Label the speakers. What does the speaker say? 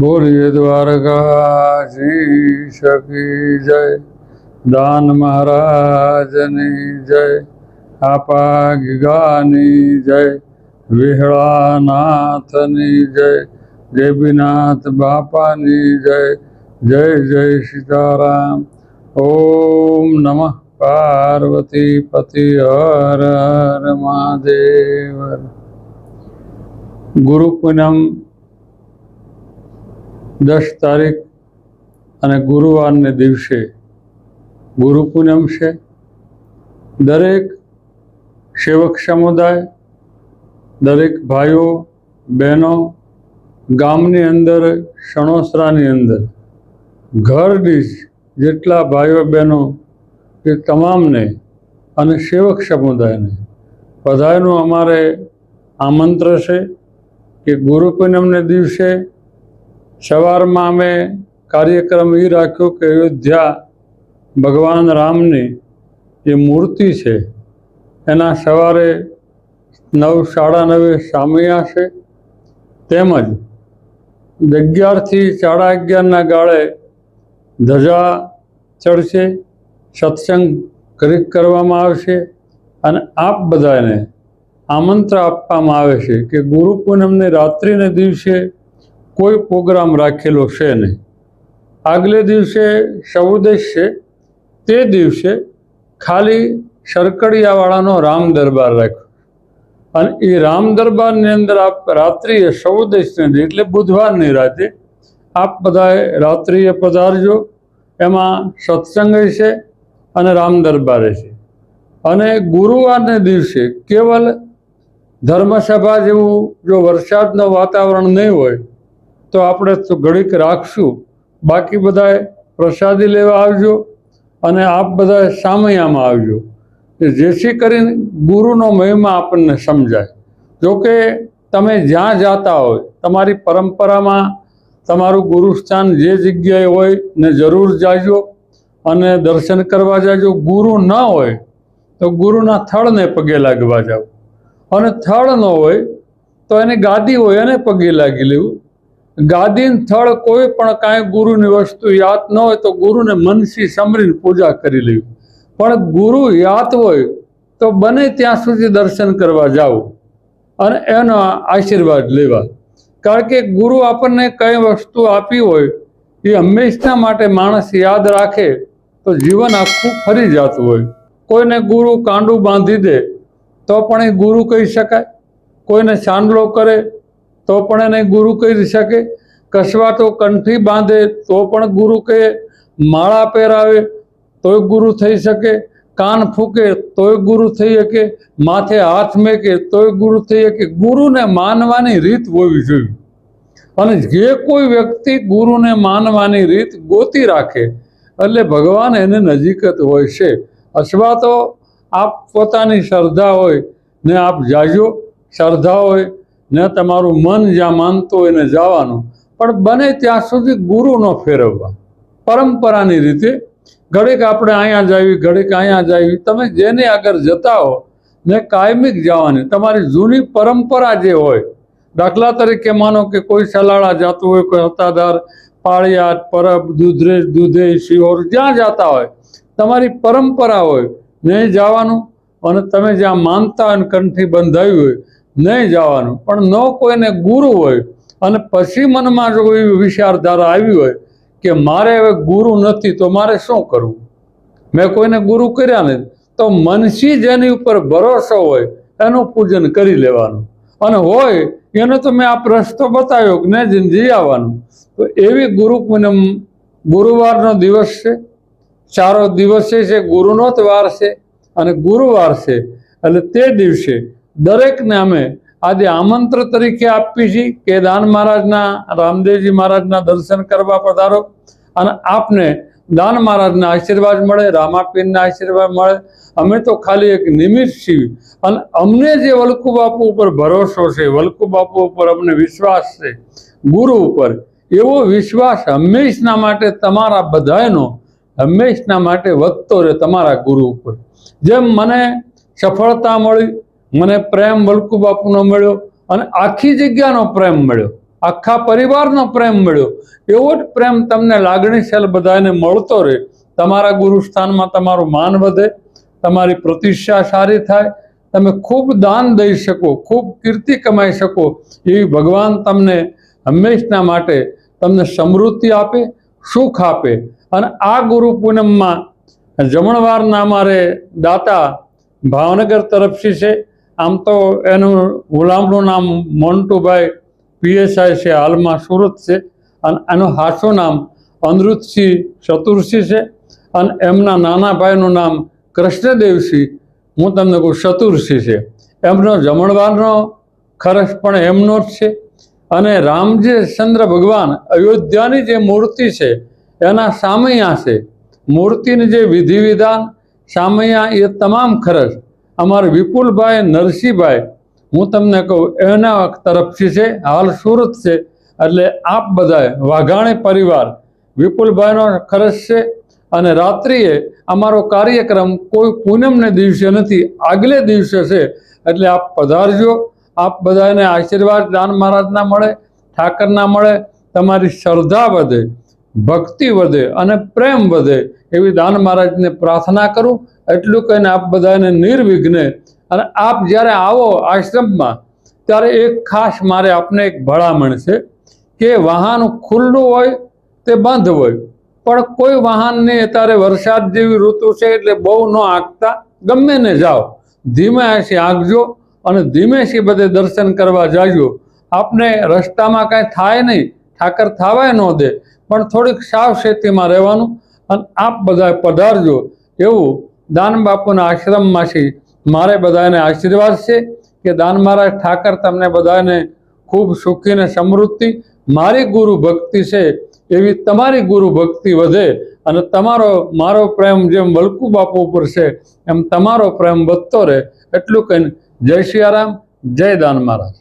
Speaker 1: બોલીએ દ્વારકાધીશ કી જય. દાન મહારાજની જય. આપા ગીગાની જય. વિહળાનાથની જય. દેવીનાથ બાપાની જય. જય જય સીતારામ. ઓમ નમઃ. પાર્વતી પતિ હર હર મહાદેવ. ગુરુ પૂનમ દસ તારીખ અને ગુરુવારને દિવસે ગુરુ પૂનમ છે. દરેક સેવક સમુદાય, દરેક ભાઈઓ, બહેનો, ગામની અંદર, સણોસરાની અંદર, ઘર દીઠ જેટલા ભાઈઓ, બહેનો, એ તમામને અને સેવક સમુદાયને બધાનું અમારે આમંત્ર છે કે ગુરુ પૂનમને દિવસે સવારમાં અમે કાર્યક્રમ એ રાખ્યો કે અયોધ્યા ભગવાન રામની જે મૂર્તિ છે, એના સવારે નવ, સાડા નવે સામૈયા છે તેમજ અગિયારથી સાડા અગિયારના ગાળે ધજા ચડશે, સત્સંગ કરી કરવામાં આવશે અને આપ બધાને આમંત્ર આપવામાં આવે છે કે ગુરુ પૂનમની રાત્રિને દિવસે કોઈ પ્રોગ્રામ રાખેલો છે નહીં. આગલે દિવસે સૌદેશ છે. તે દિવસે ખાલી સરકડિયાવાળાનો રામ દરબાર રાખ્યો. અને એ રામ દરબારની અંદર આપ રાત્રિએ સૌદેશને એટલે બુધવારની રાતે આપ બધાએ રાત્રિએ પધારજો. એમાં સત્સંગ છે અને રામ દરબારે છે અને ગુરુવારને દિવસે કેવલ ધર્મસભા જેવું જો વરસાદનું વાતાવરણ નહીં હોય તો આપણે ઘડીક રાખશું. બાકી બધાએ પ્રસાદી લેવા આવજો અને આપ બધાએ સામૈયામાં આવજો. જેથી કરીને ગુરુનો મહિમા આપણને સમજાય. જોકે તમે જ્યાં જાતા હોય, તમારી પરંપરામાં તમારું ગુરુસ્થાન જે જગ્યાએ હોય ને જરૂર જાજો અને દર્શન કરવા જાજો. ગુરુ ન હોય તો ગુરુના થળને પગે લાગવા જાઓ. અને થળ ન હોય તો એની ગાદી હોય એને પગે લાગી લેવું. ગાદીન થળ કોઈ પણ કાંઈ ગુરુની વસ્તુ યાદ ન હોય તો ગુરુને મનસી સમરીને પૂજા કરી લેવી. પણ ગુરુ યાદ હોય તો બને ત્યાં સુધી દર્શન કરવા જાઓ અને એનો આશીર્વાદ લેવા. કારણ કે ગુરુ આપણને કઈ વસ્તુ આપી હોય એ હંમેશા માટે માણસ યાદ રાખે તો જીવન આખું ફરી જતું હોય. કોઈને ગુરુ કાંડું બાંધી દે તો પણ એ ગુરુ કહી શકાય. કોઈને ચાંદલો કરે તો પણ એને ગુરુ કહી શકે. કસવાટો કંઠી બાંધે, તો પણ ગુરુ કહે, માળા પહેરાવે, તોય ગુરુ થઈ શકે. કાન ફૂકે, તોય ગુરુ થઈ શકે. માથે હાથ મેકે, તોય ગુરુ થઈ શકે. ગુરુને માનવાની રીત હોવી જોઈએ. અને જે કોઈ વ્યક્તિ ગુરુને માનવાની રીત ગોતી રાખે, એટલે ભગવાન એને નજીક જ હોય છે. અથવા તો આપ પોતાની શ્રદ્ધા હોય ને આપ જાજો. શ્રદ્ધા હોય ને તમારું મન જ્યાં માનતું હોય ને જવાનું, પણ બને ત્યાં સુધી ગુરુ ન ફેરવવા. પરંપરાની રીતે ઘડીક આપણે અહીંયા જાવી ઘડીક અહીંયા જાવી તમે જેને આગળ જતા હો, ને કાયમિક જવાની, તમારી જૂની પરંપરા જે હોય, દાખલા તરીકે માનો કે કોઈ સલાળા જતું હોય, કોઈ હતાદાર પાળિયાત પરબ, દૂધરેજ દૂધે શિહોર, જ્યાં જતા હોય, તમારી પરંપરા હોય નહીં જવાનું, અને તમે જ્યાં માનતા હોય ને કંઠી બંધાવી હોય નહીં જવાનું. પણ ન કોઈને ગુરુ હોય, અને પછી મનમાં જો એવી વિચારધારા આવી હોય કે મારે હવે ગુરુ નથી, તો મારે શું કરવું? મેં કોઈને ગુરુ કર્યા નથી. તો મનસી જેની ઉપર ભરોસો હોય, એનું પૂજન કરી લેવાનું. અને હોય, એને તો મેં આ રસ્તો બતાવ્યો કે ને જઈ આવવાનું. તો એવી ગુરુ પૂનમ ગુરુવારનો દિવસ છે. ચારો દિવસે છે, ગુરુનો જ વાર છે. અને ગુરુવાર છે. એટલે તે દિવસે દરેકને અમે આજે આમંત્ર તરીકે આપી છીએ કે દાન મહારાજના, રામદેવજી મહારાજના દર્શન કરવા પધારો અને આપને દાન મહારાજના આશીર્વાદ મળે, રામાપીરના આશીર્વાદ મળે. અમે તો ખાલી એક નિમિત્ત છીએ અને અમને જે વલ્કુ બાપુ ઉપર ભરોસો છે, વલ્કુ બાપુ ઉપર અમને વિશ્વાસ છે, ગુરુ ઉપર, એવો વિશ્વાસ હંમેશના માટે તમારા બધાનો હંમેશના માટે વધતો રહે તમારા ગુરુ ઉપર. જેમ મને સફળતા મળી મને પ્રેમ વલ્કુ બાપુનો મળ્યો અને આખી જગ્યાનો પ્રેમ મળ્યો. આખા પરિવારનો પ્રેમ મળ્યો. એવો જ પ્રેમ તમને લાગણીશીલ બધાને મળતો રહે. તમારા ગુરુસ્થાનમાં તમારું માન વધે, તમારી પ્રતિષ્ઠા સારી થાય, તમે ખૂબ દાન દઈ શકો, ખૂબ કીર્તિ કમાઈ શકો. એવી ભગવાન તમને હંમેશના માટે તમને સમૃદ્ધિ આપે, સુખ આપે. અને આ ગુરુ પૂનમમાં જમણવારના અમારે દાતા ભાવનગર તરફથી છે. આમ તો એનું ગુલામનું નામ મોન્ટુભાઈ પીએસઆઈ છે, હાલમાં સુરત છે. અને એનું હાચું નામ અનિરુદ્ધસિંહ ચતુર્સિંહ છે અને એમના નાના ભાઈનું નામ કૃષ્ણદેવસિંહ, હું તમને કહું ચતુર્સિંહ છે. એમનો જમણવારનો ખર્ચ પણ એમનો જ છે. અને રામજી ચંદ્ર ભગવાન અયોધ્યાની જે મૂર્તિ છે, એના સામૈયા છે. મૂર્તિની જે વિધિ વિધાન સામૈયા એ તમામ ખર્ચ અમારા વિપુલભાઈ, નરસિંહભાઈ, હું તમને કહું, એના તરફથી છે, હાલ સુરત છે, એટલે આપ બધાએ વાઘાણી પરિવાર વિપુલભાઈનો ખર્ચ છે, અને રાત્રિએ અમારો કાર્યક્રમ કોઈ પૂનમને દિવસે નથી, આગલે દિવસે છે, એટલે આપ પધારજો, આપ બધાને આશીર્વાદ દાન મહારાજના મળે, ઠાકરના મળે, તમારી શ્રદ્ધા વધે. ભક્તિ વધે અને પ્રેમ વધે એવી દાન મહારાજને પ્રાર્થના કરું. એટલું કહીને આપ બધાને નિર્વિઘ્ને અને આપ જ્યારે આવો આશ્રમમાં, ત્યારે એક ખાસ મારે આપને એક ભલામણ છે કે વાહન ખુલ્લું હોય તે બંધ હોય, પણ કોઈ વાહનને અત્યારે વરસાદ જેવી ઋતુ છે એટલે બહુ ન આંકતા, ગમે ને જાઓ, ધીમે આંસી આંકજો અને ધીમેથી બધે દર્શન કરવા જાજો. આપને રસ્તામાં કાંઈ થાય નહીં, ઠાકર થવાય ન દે પણ થોડીક સાવચેતીમાં રહેવાનું અને આપ બધા પધારજો એવું દાન બાપુના આશ્રમમાંથી મારે બધાને આશીર્વાદ છે કે દાન મહારાજ ઠાકર તમને બધાને ખૂબ સુખી ને સમૃદ્ધિ, મારી ગુરુ ભક્તિ છે એવી તમારી ગુરુ ભક્તિ વધે અને તમારો, મારો પ્રેમ જેમ વલ્કુ બાપુ ઉપર છે, એમ તમારો પ્રેમ વધતો રહે. એટલું કહીને જય સિયારામ જય દાન મહારાજ.